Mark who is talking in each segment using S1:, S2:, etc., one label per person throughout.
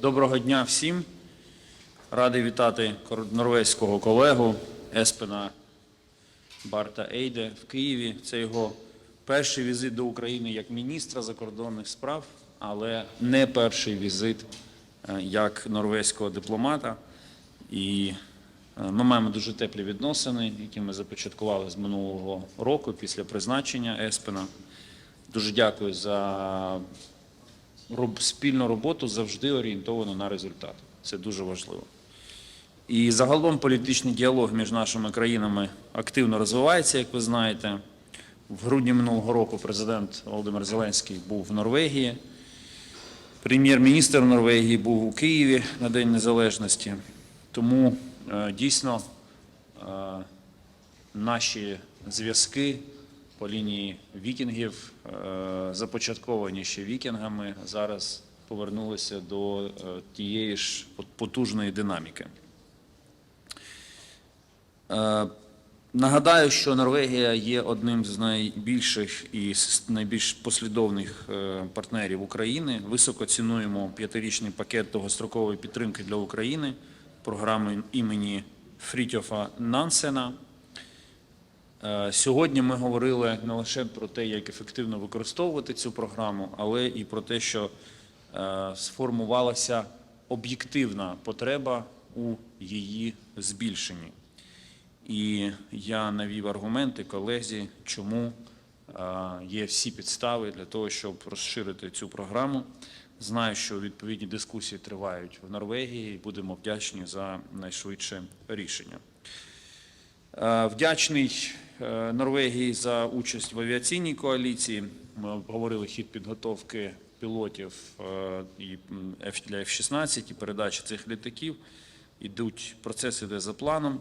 S1: Доброго дня всім. Радий вітати норвезького колегу Еспена Барта Ейде в Києві. Це його перший візит до України як міністра закордонних справ, але не перший візит е, як норвезького дипломата. І е, ми маємо дуже теплі відносини, які ми започаткували з минулого року після призначення Еспена. Дуже дякую за спільну роботу завжди орієнтовану на результат. Це дуже важливо. І загалом політичний діалог між нашими країнами активно розвивається, як ви знаєте. В грудні минулого року президент Володимир Зеленський був в Норвегії. Прем'єр-міністр Норвегії був у Києві на День Незалежності. Тому е, дійсно е, наші зв'язки по лінії вікінгів, е, започатковані ще вікінгами, зараз повернулися до е, тієї ж потужної динаміки. Е, Нагадаю, що Норвегія є одним з найбільших і найбільш послідовних партнерів України. Високо цінуємо п'ятирічний пакет довгострокової підтримки для України, програми імені Фрітьофа Нансена. Е, Сьогодні ми говорили не лише про те, як ефективно використовувати цю програму, але і про те, що е, сформувалася об'єктивна потреба у її збільшенні. І я навів аргументи колезі, чому е, є всі підстави для того, щоб розширити цю програму. Знаю, що відповідні дискусії тривають в Норвегії, і будемо вдячні за найшвидше рішення. Вдячний Норвегії за участь в авіаційній коаліції. Ми обговорили хід підготовки пілотів е, для F-16 і передачі цих літаків. Ідуть процес іде за планом.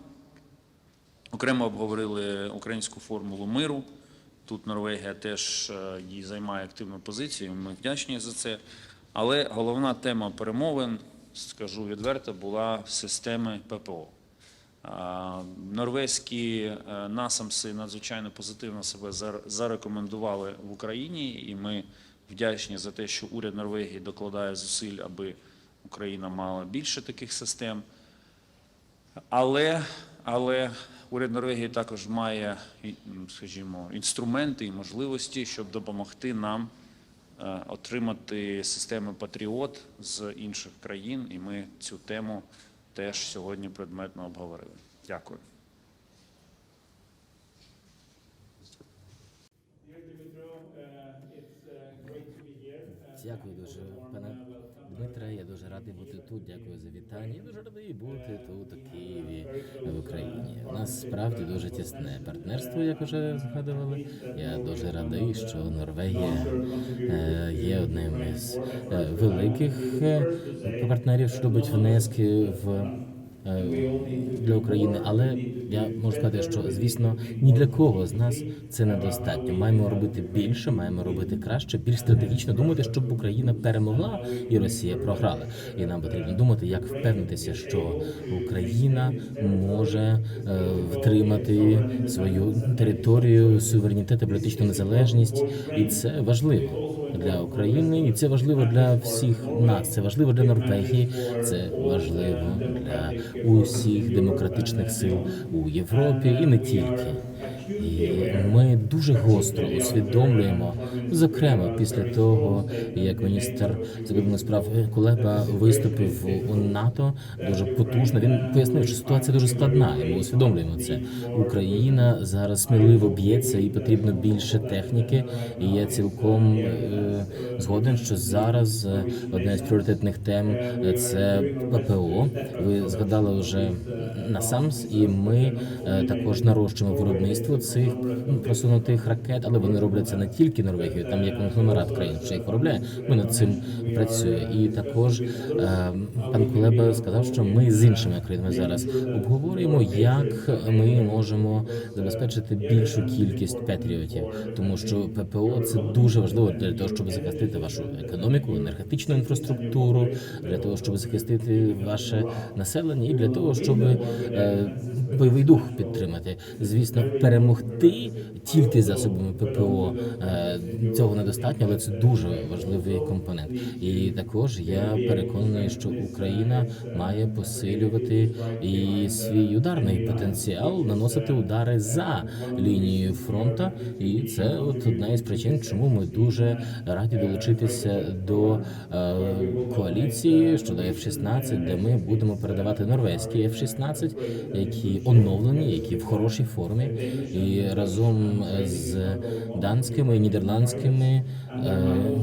S1: Окремо обговорили українську формулу миру. Тут Норвегія теж е, їй займає активну позицію. Ми вдячні за це. Але головна тема перемовин, скажу відверто, була системи ППО. Норвезькі е, насамси надзвичайно позитивно себе зар- зарекомендували в Україні, і ми вдячні за те, що уряд Норвегії докладає зусиль, аби Україна мала більше таких систем. Але, але уряд Норвегії також має, скажімо, інструменти і можливості, щоб допомогти нам е, отримати системи Патріот з інших країн, і ми цю тему теж сьогодні предметно обговорили. Дякую.
S2: Дякую Dimitro,
S3: дуже радий бути тут. Дякую за вітання. Я дуже радий бути тут, у Києві, в Україні. У нас справді дуже тісне партнерство, як уже згадували. Я дуже радий, що Норвегія е, є одним із е, великих е, партнерів, що робить внески в. Е, Для України, але я можу сказати, що звісно ні для кого з нас це недостатньо. Маємо робити більше, маємо робити краще, більш стратегічно думати, щоб Україна перемогла і Росія програла. І нам потрібно думати, як впевнитися, що Україна може е, втримати свою територію, суверенітет, і політичну незалежність, і це важливо для України, і це важливо для всіх нас. Це важливо для Норвегії, це важливо для усіх демократичних сил у Європі і не тільки. І ми дуже гостро усвідомлюємо, зокрема після того, як міністр закордонних справ Кулеба виступив у НАТО дуже потужно. Він пояснив, що ситуація дуже складна, і ми усвідомлюємо це. Україна зараз сміливо б'ється і потрібно більше техніки. І я цілком е, згоден, що зараз е, одна з пріоритетних тем е, це ППО. Ви згадали вже на і ми також нарощуємо виробництво цих м, просунутих ракет, але вони роблять це не тільки Норвегією, там є конгломерат країн, що їх виробляє. Ми над цим працюємо. І також е, пан Кулеба сказав, що ми з іншими країнами зараз обговорюємо, як ми можемо забезпечити більшу кількість патріотів, тому що ППО це дуже важливо для того, щоб захистити вашу економіку, енергетичну інфраструктуру, для того, щоб захистити ваше населення, і для того, щоб е, бойовий дух підтримати. Звісно, перемогти тільки засобами ППО е, цього недостатньо, але це дуже важливий компонент. І також я переконаний, що Україна має посилювати і свій ударний потенціал, наносити удари за лінією фронту. І це от одна із причин, чому ми дуже раді долучитися до е, коаліції щодо F-16, де ми будемо передавати норвезькі F-16, які оновлені, які в хорошій формі, і разом з данськими і нідерландськими е,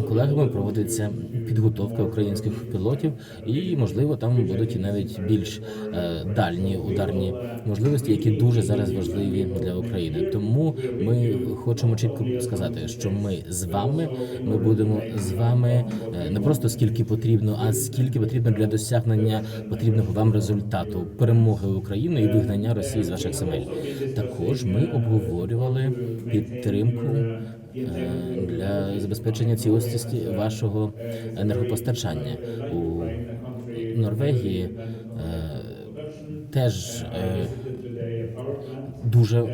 S3: колегами проводиться підготовка українських пілотів, і можливо там будуть і навіть більш е, дальні ударні можливості, які дуже зараз важливі для України. Тому ми хочемо чітко сказати, що ми з вами. Ми будемо з вами е, не просто скільки потрібно, а скільки потрібно для досягнення потрібного вам результату перемоги України і вигнання Росії з ваших земель. Також ми обговорювали підтримку е, для забезпечення цілісності вашого енергопостачання у Норвегії. е, Теж е, дуже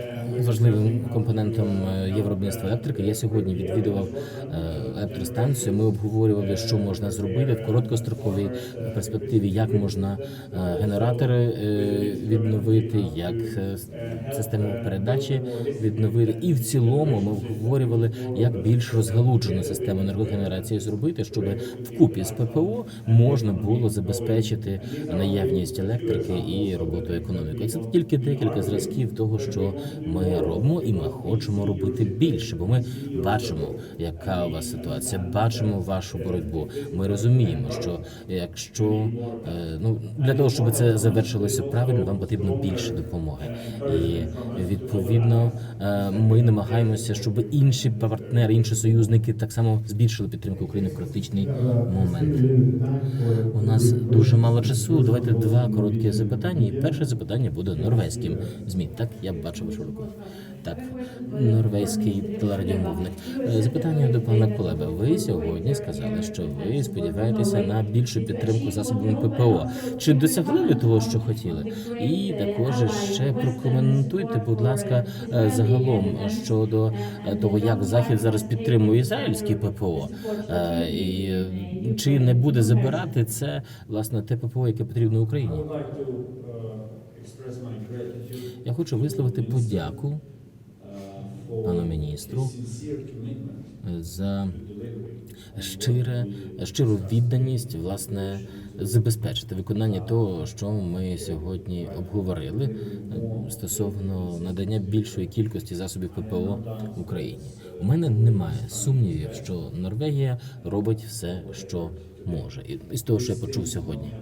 S3: важливим компонентом е, євробудівництва електрики. Я сьогодні відвідував е, електростанцію. Ми обговорювали, що можна зробити в короткостроковій перспективі, як можна е, генератори відновити, як систему передачі відновити. І в цілому ми обговорювали, як більш розгалуджену систему енергогенерації зробити, щоб вкупі з ППО можна було забезпечити наявність електрики і роботу економіки. Це тільки декілька зразків того, що ми робимо, і ми хочемо робити більше, бо ми бачимо, яка у вас ситуація, бачимо вашу боротьбу. Ми розуміємо, що якщо е, ну для того, щоб це завершилося правильно, вам потрібно більше допомоги, і відповідно е, ми намагаємося, щоб інші партнери, інші союзники так само збільшили підтримку України в критичний момент. У нас дуже мало часу. Давайте два короткі запитання. І перше запитання буде норвезьким змі. Так, я бачу вашу руку. Так, норвезький телерадіомовник. Е, Запитання до пана Кулеба. Ви сьогодні сказали, що ви сподіваєтеся на більшу підтримку засобами ППО. Чи досягли ви того, що хотіли? І також ще прокоментуйте, будь ласка, е, загалом щодо е, того, як Захід зараз підтримує ізраїльські ППО, і чи не буде забирати це власне те ППО, яке потрібно Україні? Я хочу висловити подяку пану міністру за щире, щиру відданість, власне, забезпечити виконання того, що ми сьогодні обговорили е, стосовно надання більшої кількості засобів ППО Україні. У мене немає сумнівів, що Норвегія робить все, що може, і і з того, що я почув сьогодні.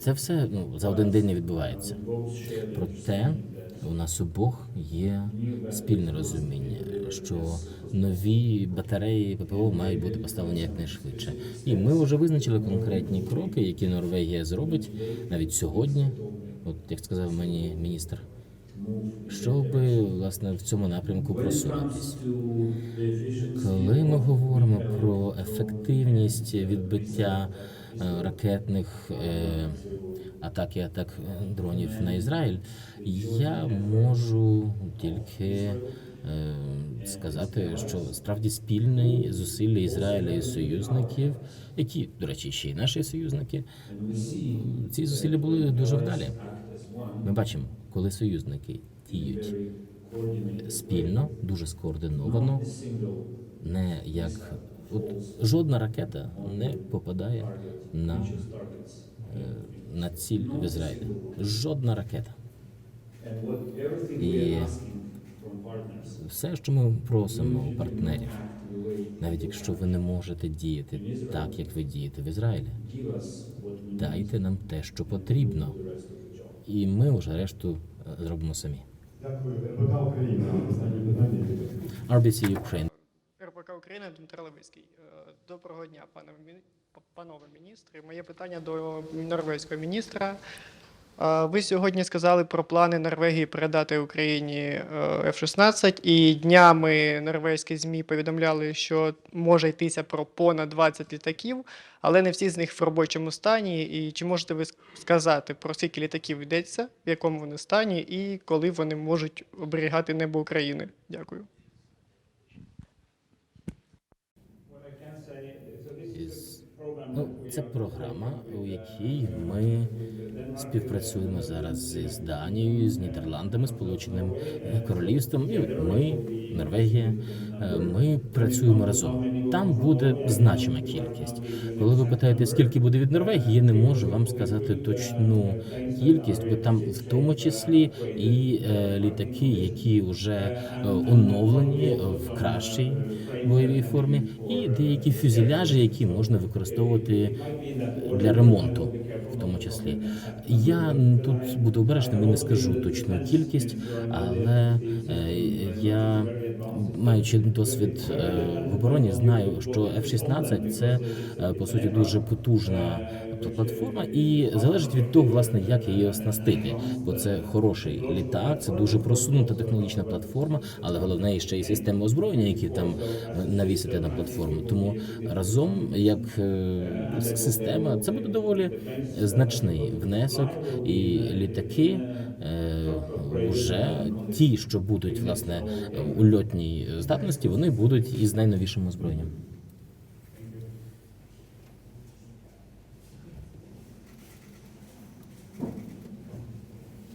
S3: Це все ну за один день не відбувається. Проте у нас обох є спільне розуміння, що нові батареї ППО мають бути поставлені якнайшвидше. І ми вже визначили конкретні кроки, які Норвегія зробить навіть сьогодні, от як сказав мені міністр, щоб власне в цьому напрямку просунутись. Коли ми говоримо про ефективність відбиття ракетних е, атак і атак е, дронів на Ізраїль, я можу тільки е, сказати, що справді спільні зусилля Ізраїля і союзників, які, до речі, ще й наші союзники, ці зусилля були дуже вдалі. Ми бачимо, коли союзники діють спільно, дуже скоординовано, не як от жодна ракета не попадає на, е, на ціль в Ізраїлі. Жодна ракета. І все, що ми просимо у партнерів, навіть якщо ви не можете діяти так, як ви дієте в Ізраїлі, дайте нам те, що потрібно, і ми вже решту е, зробимо самі.
S4: Дякую. Україна. Останнє питання.
S3: RBC Ukraine.
S5: України Дмитро Левицький. Е, Доброго дня, пане панове міністри. Моє питання до норвезького міністра. Ви сьогодні сказали про плани Норвегії передати Україні е, F-16, і днями норвезькі ЗМІ повідомляли, що може йтися про понад 20 літаків, але не всі з них в робочому стані. І чи можете ви сказати, про скільки літаків йдеться, в якому вони стані, і коли вони можуть оберігати небо України? Дякую.
S2: de,
S3: це програма, у якій ми співпрацюємо зараз з Данією, з Нідерландами, Сполученим Королівством. І ми, Норвегія, е, ми працюємо разом. Там буде значима кількість. Коли ви питаєте, скільки буде від Норвегії, я не можу вам сказати точну кількість, бо там в тому числі і е, літаки, які вже е, оновлені в кращій бойовій формі, і деякі фюзеляжі, які можна використовувати для ремонту, в тому числі. Я тут буду обережним і не скажу точну кількість, але е, я, маючи досвід е, в обороні, знаю, що F-16 це е, по суті дуже потужна тобто, платформа, і залежить від того, власне, як її оснастити. Бо це хороший літак, це дуже просунута технологічна платформа, але головне ще й системи озброєння, які там е, навісити на платформу. Тому разом, як е, система, це буде доволі значний внесок, і літаки е, вже ті, що будуть власне у льотній здатності, вони будуть із найновішим озброєнням.